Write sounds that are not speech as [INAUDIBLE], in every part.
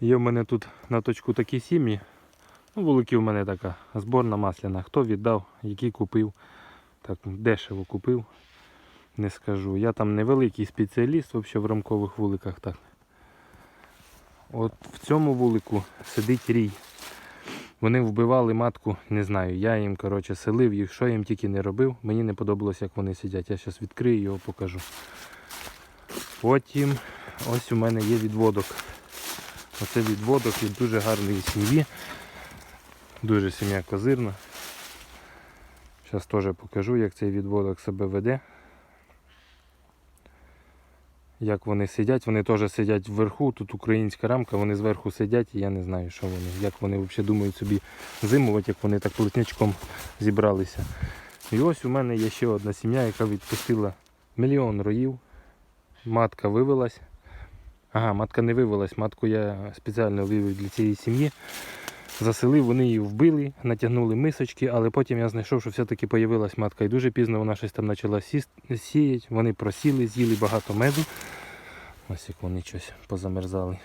Є в мене тут на точку такі сім'ї. Ну, вуликів в мене така зборна масляна. Хто віддав, які купив. Так, дешево купив. Не скажу. Я там невеликий спеціаліст взагалі в рамкових вуликах. Так. От в цьому вулику сидить рій. Вони вбивали матку, не знаю. Я їм коротше, селив їх, що їм тільки не робив. Мені не подобалось, як вони сидять. Я зараз відкрию його покажу. Потім ось у мене є відводок. Оце відводок від дуже гарної сім'ї. Дуже сім'я козирна. Зараз теж покажу, як цей відводок себе веде. Як вони сидять, вони теж сидять вверху, тут українська рамка, вони зверху сидять і я не знаю, що вони, як вони взагалі думають собі зимувати, як вони так плотнячком зібралися. І ось у мене є ще одна сім'я, яка відпустила мільйон роїв. Матка вивелась. Ага, матка не вивелась, матку я спеціально вивів для цієї сім'ї. Заселив, вони її вбили, натягнули мисочки, але потім я знайшов, що все-таки появилась матка. І дуже пізно вона щось там почала сіяти. Вони просіли, з'їли багато меду. Ось як вони щось позамерзали.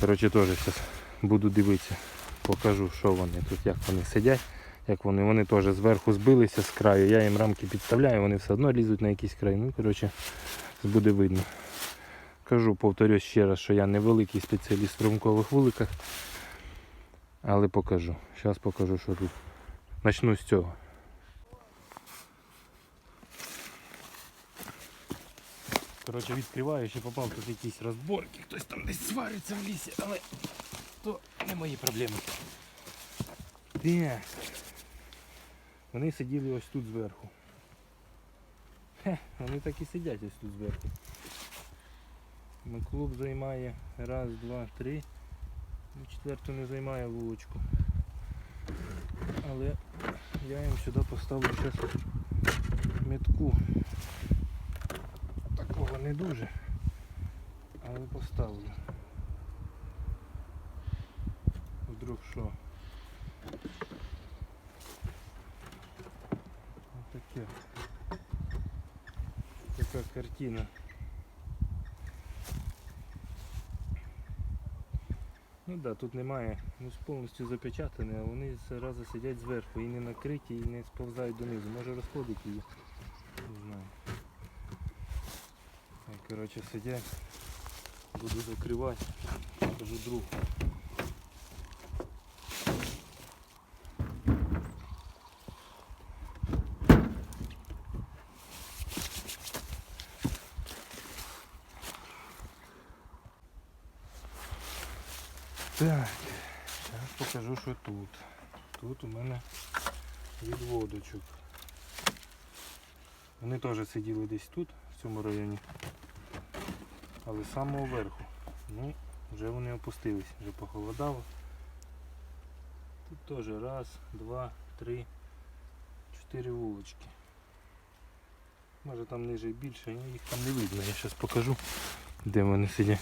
Коротше, теж зараз буду дивитися, покажу, що вони тут, як вони сидять, як вони. Вони теж зверху збилися з краю. Я їм рамки підставляю, вони все одно лізуть на якийсь край. Ну, коротше, буде видно. Кажу, повторюсь ще раз, що я не великий спеціаліст в рамкових вуликах, але покажу. Зараз покажу, що тут. Начну з цього. Коротше, відкриваю, ще попав тут якісь розборки, хтось там десь свариться в лісі, але то не мої проблеми. Так. Вони сиділи ось тут зверху. [LAUGHS] Вони так і сидять ось тут зверху. Ну, Клуб займає раз, два, три. Ну, Четверту не займає вулочку. Але я їм сюди поставлю зараз метку. Такого не дуже. Але поставлю. Вдруг що. Отаке. Така картина. Ну да, тут немає, ну повністю запечатане, а вони зразу сидять зверху і не накриті, і не сповзають донизу. Може розходить її. Не знаю. Так, коротше сидять. Буду закривати. Покажу другу. Так, зараз покажу, що тут. Тут у мене відводочок. Вони теж сиділи десь тут, в цьому районі. Але з самого верху. Ну, вже вони опустились, вже похолодало. Тут теж раз, два, три, чотири вулочки. Може там ниже і більше, їх там не видно. Я зараз покажу, де вони сидять.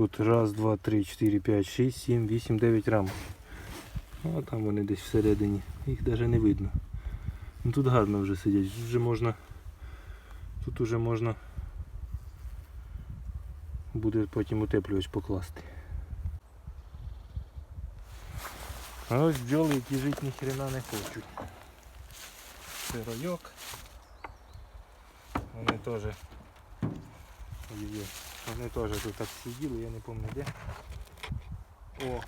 Тут раз, два, три, чотири, п'ять, шість, сім, вісім, дев'ять рамок. Ну, а там вони десь всередині. Їх навіть не видно. Ну, тут гарно вже сидять. Тут вже можна. Тут вже можна буде потім утеплювач покласти. А ось бджоли, які жити ніхрена не хочуть. Це ройок. Вони теж. Ой-ой-ой. Вони теж тут так сиділи, я не пам'ятаю де. О!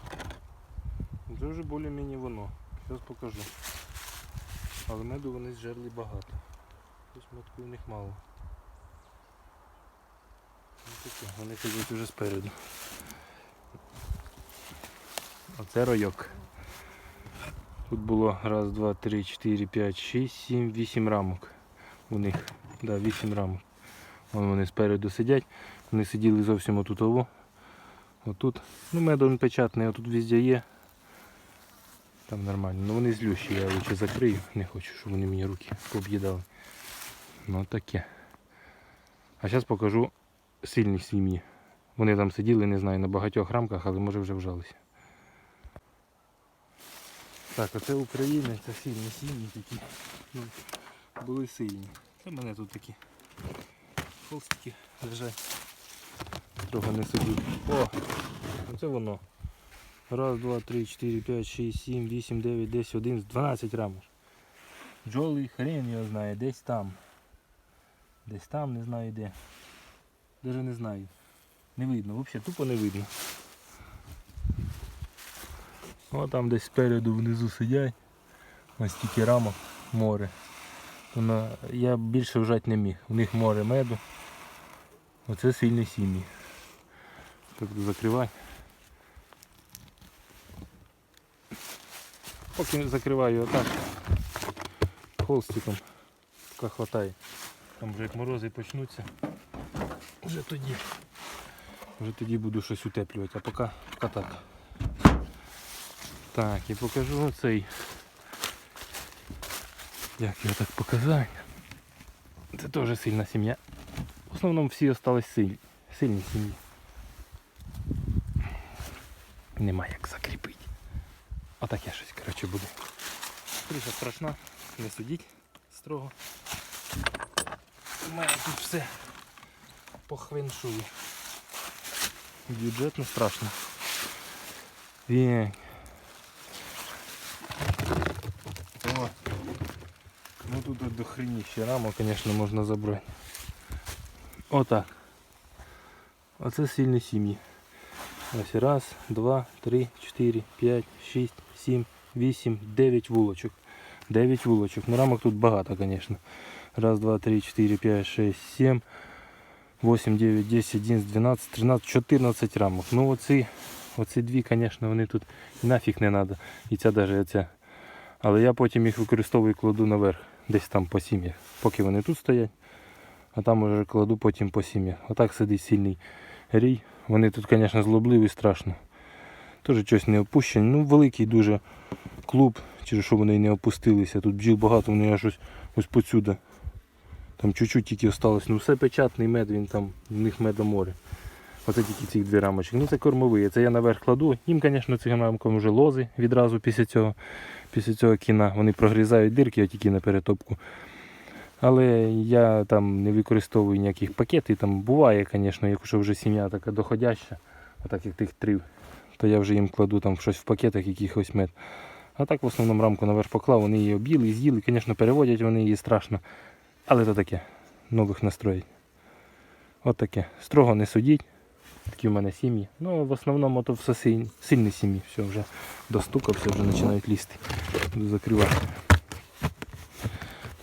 Це вже більш-менш воно. Зараз покажу. Але меду вони зжерли багато. Ось метку в них мало. Ось таке. Вони сидять вже спереду. Оце ройок. Тут було раз, два, три, чотири, п'ять, шість, сім, вісім рамок у них. Да, вісім рамок. Вон вони спереду сидять. Вони сиділи зовсім отут ово. Отут. Ну мед он печатний, а тут везде є. Там нормально. Ну вони злющі, я лучше закрию. Не хочу, щоб вони мені руки пооб'їдали. Ну таке. А зараз покажу сильні сім'ї. Вони там сиділи, не знаю, на багатьох рамках, але може вже вжалися. Так, оце України, це сильні сім'ї такі. Ну, були сильні. Це мене тут такі холстики лежать. Строго не судіть. О! Оце воно. Раз, два, три, чотири, п'ять, шість, сім, вісім, дев'ять, десять, один, дванадцять рамок. Бджоли хрен його знає, десь там. Десь там, не знаю де. Даже не знаю. Не видно, взагалі тупо не видно. О, там десь спереду внизу сидять. Ось тільки рамок, море. Я більше вжати не міг. У них море меду. Оце сильні сім'ї. Так закривай. Поки закриваю отак холстиком, поки хватає. Там вже як морози почнуться, вже тоді, вже тоді буду щось утеплювати, а поки, поки так. Так, і покажу оцей. Як його так показати? Це теж сильна сім'я. В основному всі остались сильні. Сильні сім'ї. Нема як закріпити. Отаке щось, коротше, буде. Криша страшна, не судіть строго. У мене тут все по хвеншую. Бюджетно страшно. Вік. О. Ну тут до хреніща раму, звісно, можна забрати. Отак. Оце сильні сім'ї. Ось раз, два, три, чотири, п'ять, шість, сім, вісім, дев'ять вулочок. Дев'ять вулочок. Ну рамок тут багато, звісно. Раз, два, три, чотири, п'ять, шість, сім, вісім, дев'ять, десять, одинадцять, дванадцять, тринадцять, чотирнадцять рамок. Ну оці, оці дві, звісно, вони тут нафіг не треба. І ця навіть оця. Але я потім їх використовую і кладу наверх, десь там по сім'ях. Поки вони тут стоять, а там уже кладу потім по сім'ях. Отак сидить сильний рій. Вони тут, звісно, злобливі страшно. Теж щось не опущені. Ну, великий дуже клуб, через що вони не опустилися. Тут бджіл багато, вони аж ось, ось посюди. Там чуть-чуть тільки осталось. Ну все печатний мед, він там, в них меда море. Оце тільки ці дві рамочки. Ну це кормові. Це я наверх кладу. Їм, звісно, цим вже лози відразу після цього, після цього кіна. Вони прогрізають дирки тільки на перетопку. Але я там не використовую ніяких пакетів. Там буває, звісно, якщо вже сім'я така доходяща, отак як тих трив, то я вже їм кладу там щось в пакетах, якихось мед. А так в основному рамку наверх поклав, вони її об'їли, з'їли, звісно, переводять вони її страшно. Але то таке, нових настроїть. От таке. Строго не судіть. Такі в мене сім'ї. Ну, в основному то все сильні, сім'ї. Все, вже достукався, вже починають лізти. Буду закривати.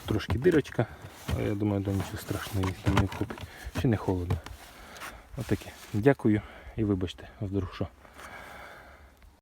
Трошки дирочка, але я думаю, до нічого страшного їх не вхопить. Ще не холодно. Отаке. Дякую і вибачте, вдруг що.